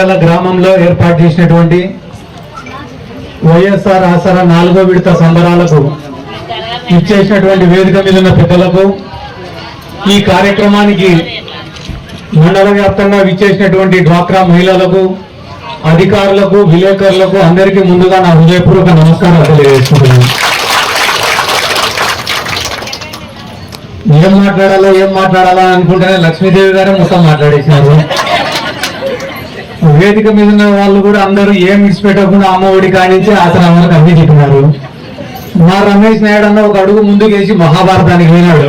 నంద్యాల గ్రామంలో ఏర్పాటు చేసినటువంటి వైఎస్ఆర్ ఆసరా నాలుగో విడత సంబరాలకు ఇచ్చేసినటువంటి వేదిక మీద ఉన్న పెద్దలకు ఈ కార్యక్రమానికి మండల వ్యాప్తంగా విచ్చేసినటువంటి డ్వాక్రా మహిళలకు అధికారులకు విలేకరులకు అందరికీ ముందుగా నా హృదయపూర్వక నమస్కారాలు తెలియజేస్తున్నాను ఏం మాట్లాడాలో ఏం మాట్లాడాలో అనుకుంటేనే లక్ష్మీదేవి గారే మొత్తం మాట్లాడేసినారు. వేదిక మీద ఉన్న వాళ్ళు కూడా అందరూ ఏం ఇచ్చిపెట్టకుండా అమ్మ ఒడి కానించి ఆసనం వరకు అన్ని చెప్పినారు మా రమేష్ నాయుడు అన్న ఒక అడుగు ముందుకు వేసి మహాభారతానికి పోయినాడు.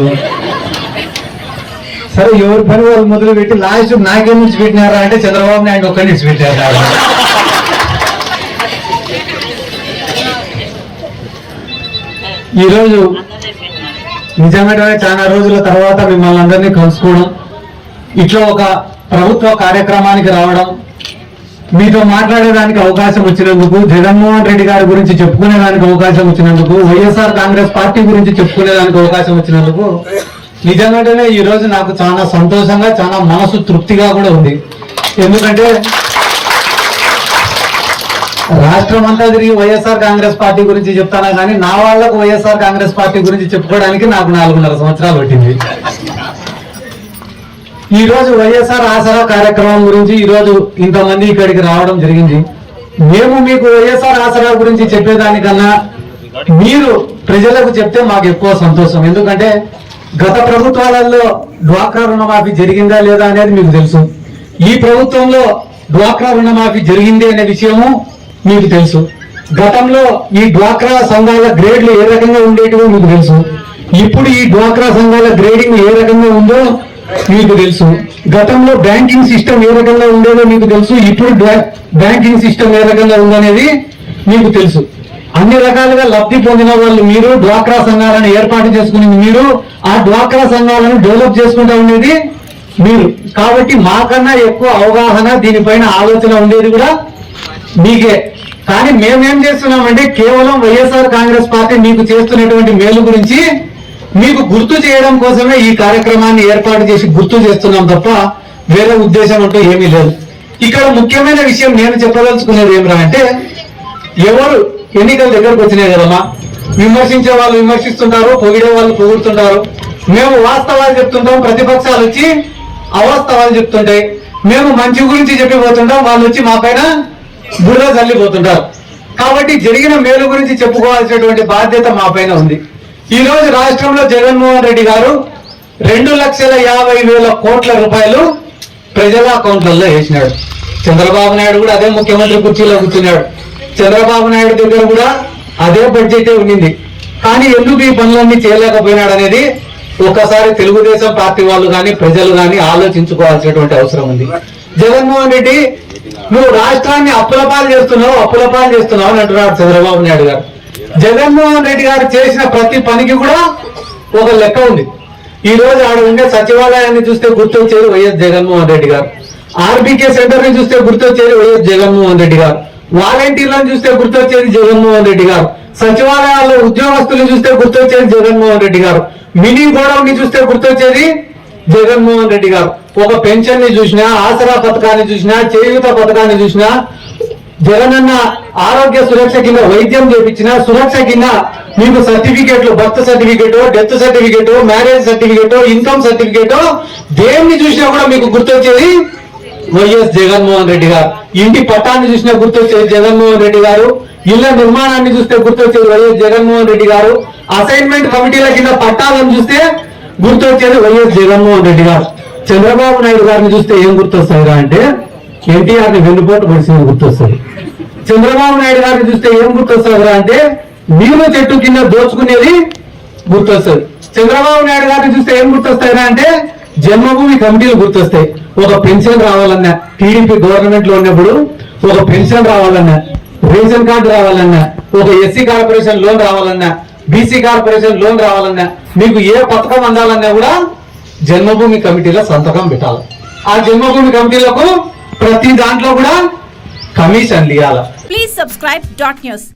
సరే ఎవరి పని వాళ్ళు మొదలు పెట్టి లాస్ట్ నాకేం నుంచి పెట్టినారా అంటే చంద్రబాబు నాయుడు ఒక్కరి నుంచి పెట్టారు ఈరోజు నిజంగానే చాలా రోజుల తర్వాత మిమ్మల్ని అందరినీ కలుసుకోవడం ఇట్లా ఒక ప్రభుత్వ కార్యక్రమానికి రావడం మీతో మాట్లాడేదానికి అవకాశం వచ్చినందుకు జగన్మోహన్ రెడ్డి గారి గురించి చెప్పుకునేదానికి అవకాశం వచ్చినందుకు వైఎస్ఆర్ కాంగ్రెస్ పార్టీ గురించి చెప్పుకునేదానికి అవకాశం వచ్చినందుకు నిజంగానే ఈ రోజు నాకు చాలా సంతోషంగా చాలా మనసు తృప్తిగా కూడా ఉంది. ఎందుకంటే రాష్ట్రం అంతా తిరిగి వైఎస్ఆర్ కాంగ్రెస్ పార్టీ గురించి చెప్తానా కానీ నా వాళ్ళకు వైఎస్ఆర్ కాంగ్రెస్ పార్టీ గురించి చెప్పుకోవడానికి నాకు నాలుగున్నర సంవత్సరాలు పట్టింది. ఈ రోజు వైఎస్ఆర్ ఆసరా కార్యక్రమం గురించి ఈ రోజు ఇంతమంది ఇక్కడికి రావడం జరిగింది. మేము మీకు వైఎస్ఆర్ ఆసరా గురించి చెప్పేదానికన్నా మీరు ప్రజలకు చెప్తే మాకు ఎక్కువ సంతోషం. ఎందుకంటే గత ప్రభుత్వాలలో డ్వాక్రా రుణమాఫీ జరిగిందా లేదా అనేది మీకు తెలుసు. ఈ ప్రభుత్వంలో డ్వాక్రా రుణమాఫీ జరిగింది అనే విషయము మీకు తెలుసు. గతంలో ఈ డ్వాక్రా సంఘాల గ్రేడ్లు ఏ రకంగా ఉండేటివో మీకు తెలుసు. ఇప్పుడు ఈ డ్వాక్రా సంఘాల గ్రేడింగ్ ఏ రకంగా ఉందో మీకు తెలుసు. గతంలో బ్యాంకింగ్ సిస్టమ్ ఏ రకంగా ఉండేదో మీకు తెలుసు. ఇప్పుడు బ్యాంకింగ్ సిస్టమ్ ఏ రకంగా ఉందనేది మీకు తెలుసు. అన్ని రకాలుగా లబ్ధి పొందిన వాళ్ళు మీరు డ్వాక్రా సంఘాలను ఏర్పాటు చేసుకునేది మీరు ఆ డ్వాక్రా సంఘాలను డెవలప్ చేసుకుంటా ఉండేది మీరు. కాబట్టి మాకన్నా ఎక్కువ అవగాహన దీనిపైన ఆలోచన ఉండేది కూడా మీకే. కానీ మేమేం చేస్తున్నామంటే కేవలం వైఎస్ఆర్ కాంగ్రెస్ పార్టీ మీకు చేస్తున్నటువంటి మేలు గురించి మీకు గుర్తు చేయడం కోసమే ఈ కార్యక్రమాన్ని ఏర్పాటు చేసి గుర్తు చేస్తున్నాం తప్ప వేరే ఉద్దేశం అంటూ ఏమీ లేదు. ఇక్కడ ముఖ్యమైన విషయం నేను చెప్పదలుచుకునేది ఏమిరా అంటే ఎవరు ఎన్నికల దగ్గరకు వచ్చినాయి కదమ్మా? విమర్శించే వాళ్ళు విమర్శిస్తుంటారు పొగిడే వాళ్ళు పొగుడుతుంటారు. మేము వాస్తవాలు చెప్తుంటాం ప్రతిపక్షాలు వచ్చి అవాస్తవాలు చెప్తుంటాయి. మేము మంచి గురించి చెప్పిపోతుంటాం వాళ్ళు వచ్చి మా పైన బుర్ర చల్లిపోతుంటారు కాబట్టి జరిగిన మేలు గురించి చెప్పుకోవాల్సినటువంటి బాధ్యత మా పైన ఉంది. ఈ రోజు రాష్ట్రంలో జగన్మోహన్ రెడ్డి గారు రెండు లక్షల యాభై వేల కోట్ల రూపాయలు ప్రజల అకౌంట్లలో వేసినాడు. చంద్రబాబు నాయుడు కూడా అదే ముఖ్యమంత్రి కుర్చీలో కూర్చున్నాడు. చంద్రబాబు నాయుడు దగ్గర కూడా అదే బడ్జెటే ఉండింది. కానీ ఎందుకు ఈ పనులన్నీ చేయలేకపోయినాడు అనేది ఒకసారి తెలుగుదేశం పార్టీ వాళ్ళు కానీ ప్రజలు కానీ ఆలోచించుకోవాల్సినటువంటి అవసరం ఉంది. జగన్మోహన్ రెడ్డి నువ్వు రాష్ట్రాన్ని అప్పులపాలు చేస్తున్నావు అప్పులపాలు చేస్తున్నావు అని అంటున్నాడు చంద్రబాబు నాయుడు గారు. జగన్మోహన్ రెడ్డి గారు చేసిన ప్రతి పనికి కూడా ఒక లెక్క ఉంది. ఈ రోజు ఆడ ఉండే సచివాలయాన్ని చూస్తే గుర్తొచ్చేది వైఎస్ జగన్మోహన్ రెడ్డి గారు. ఆర్బీకే సెంటర్ని చూస్తే గుర్తొచ్చేది వైఎస్ జగన్మోహన్ రెడ్డి గారు. వాలంటీర్లను చూస్తే గుర్తొచ్చేది జగన్మోహన్ రెడ్డి గారు. సచివాలయాల్లో ఉద్యోగస్తులు చూస్తే గుర్తొచ్చేది జగన్మోహన్ రెడ్డి గారు. మినీ గోడౌన్ని చూస్తే గుర్తొచ్చేది జగన్మోహన్ రెడ్డి గారు. ఒక పెన్షన్ని చూసినా ఆసరా పథకాన్ని చూసినా చేయుత పథకాన్ని చూసినా జగనన్న ఆరోగ్య సురక్ష కింద వైద్యం చేపించిన సురక్ష కింద మీకు సర్టిఫికేట్లు birth certificate death certificate marriage certificate income certificate దేన్ని చూసినా కూడా మీకు గుర్తొచ్చేది వైఎస్ జగన్మోహన్ రెడ్డి గారు. ఇంటి పట్టాన్ని చూసినా గుర్తొచ్చేది జగన్మోహన్ రెడ్డి గారు. ఇళ్ళ నిర్మాణాన్ని చూస్తే గుర్తొచ్చేది వైఎస్ జగన్మోహన్ రెడ్డి గారు. అసైన్మెంట్ కమిటీల కింద పట్టాలను చూస్తే గుర్తొచ్చేది వైఎస్ జగన్మోహన్ రెడ్డి గారు. చంద్రబాబు నాయుడు గారిని చూస్తే ఏం గుర్తొస్తాయిరా అంటే ఎన్టీఆర్ వెన్నుపోటు పరిస్థితి గుర్తొస్తుంది. చంద్రబాబు నాయుడు గారిని చూస్తే ఏం గుర్తొస్తుందిరా అంటే నీళ్ళు చెట్టు కింద దోచుకునేది గుర్తొస్తుంది. చంద్రబాబు నాయుడు గారిని చూస్తే ఏం గుర్తొస్తాయిరా అంటే జన్మభూమి కమిటీలు గుర్తొస్తాయి. ఒక పెన్షన్ రావాలన్నా టీడీపీ గవర్నమెంట్లో ఉన్నప్పుడు ఒక పెన్షన్ రావాలన్నా రేషన్ కార్డు రావాలన్నా ఒక ఎస్సీ కార్పొరేషన్ లోన్ రావాలన్నా బీసీ కార్పొరేషన్ లోన్ రావాలన్నా మీకు ఏ పథకం అందాలన్నా కూడా జన్మభూమి కమిటీలో సంతకం పెట్టాలి. ఆ జన్మభూమి కమిటీలకు ప్రతి దాంట్లో కూడా కమిషన్ ఇవ్వాలి ప్లీజ్ సబ్స్క్రైబ్ డాట్ న్యూస్